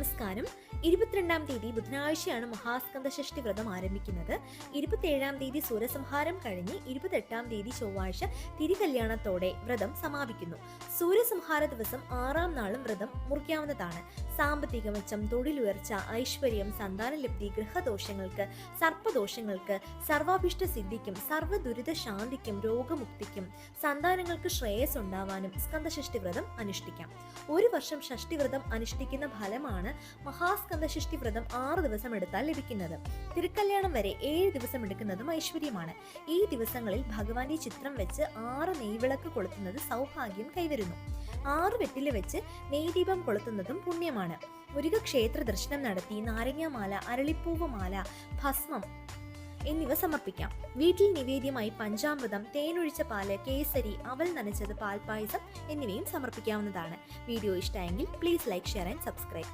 നമസ്കാരം. ഇരുപത്തിരണ്ടാം തീയതി ബുധനാഴ്ചയാണ് മഹാസ്കന്ധ ഷഷ്ടി വ്രതം ആരംഭിക്കുന്നത്. ഇരുപത്തിയേഴാം തീയതി സൂര്യസംഹാരം കഴിഞ്ഞ് ഇരുപത്തെട്ടാം തീയതി ചൊവ്വാഴ്ച തിരികല്യാണത്തോടെ വ്രതം സമാപിക്കുന്നു. സൂര്യസംഹാര ദിവസം ആറാം നാളും വ്രതം മുറിക്കാവുന്നതാണ്. സാമ്പത്തിക മെച്ചം തൊഴിലുയർച്ച ഐശ്വര്യം സന്താനലബ്ധി ഗൃഹദോഷങ്ങൾക്ക് സർപ്പദോഷങ്ങൾക്ക് സർവാഭിഷ്ട സിദ്ധിക്കും സർവ ദുരിത ശാന്തിക്കും രോഗമുക്തിക്കും സന്താനങ്ങൾക്ക് ശ്രേയസ് ഉണ്ടാവാനും സ്കന്ധഷഷ്ടി വ്രതം അനുഷ്ഠിക്കാം. ഒരു വർഷം ഷഷ്ടി വ്രതം അനുഷ്ഠിക്കുന്ന ഫലമാണ് മഹാസ്കന്ദഷഷ്ടി വ്രതം ആറ് ദിവസം എടുത്താൽ ലഭിക്കുന്നത്. തിരുക്കല്യാണം വരെ ഏഴ് ദിവസം എടുക്കുന്നതും ഐശ്വര്യമാണ്. ഈ ദിവസങ്ങളിൽ ഭഗവാന്റെ ചിത്രം വെച്ച് ആറ് നെയ്വിളക്ക് കൊളുത്തുന്നത് സൗഭാഗ്യം കൈവരുന്നു. ആറ് വെട്ടിൽ വെച്ച് നെയ്ദീപം കൊളുത്തുന്നതും പുണ്യമാണ്. മുരുക ക്ഷേത്ര ദർശനം നടത്തി നാരങ്ങാമാല അരളിപ്പൂവ് മാല ഭസ്മം എന്നിവ സമർപ്പിക്കാം. വീട്ടിൽ നിവേദ്യമായി പഞ്ചാമൃതം തേനൊഴിച്ച പാൽ കേസരി അവൽ നനച്ചത് പാൽപ്പായസം എന്നിവയും സമർപ്പിക്കാവുന്നതാണ്. വീഡിയോ ഇഷ്ടമായെങ്കിൽ please like share and subscribe.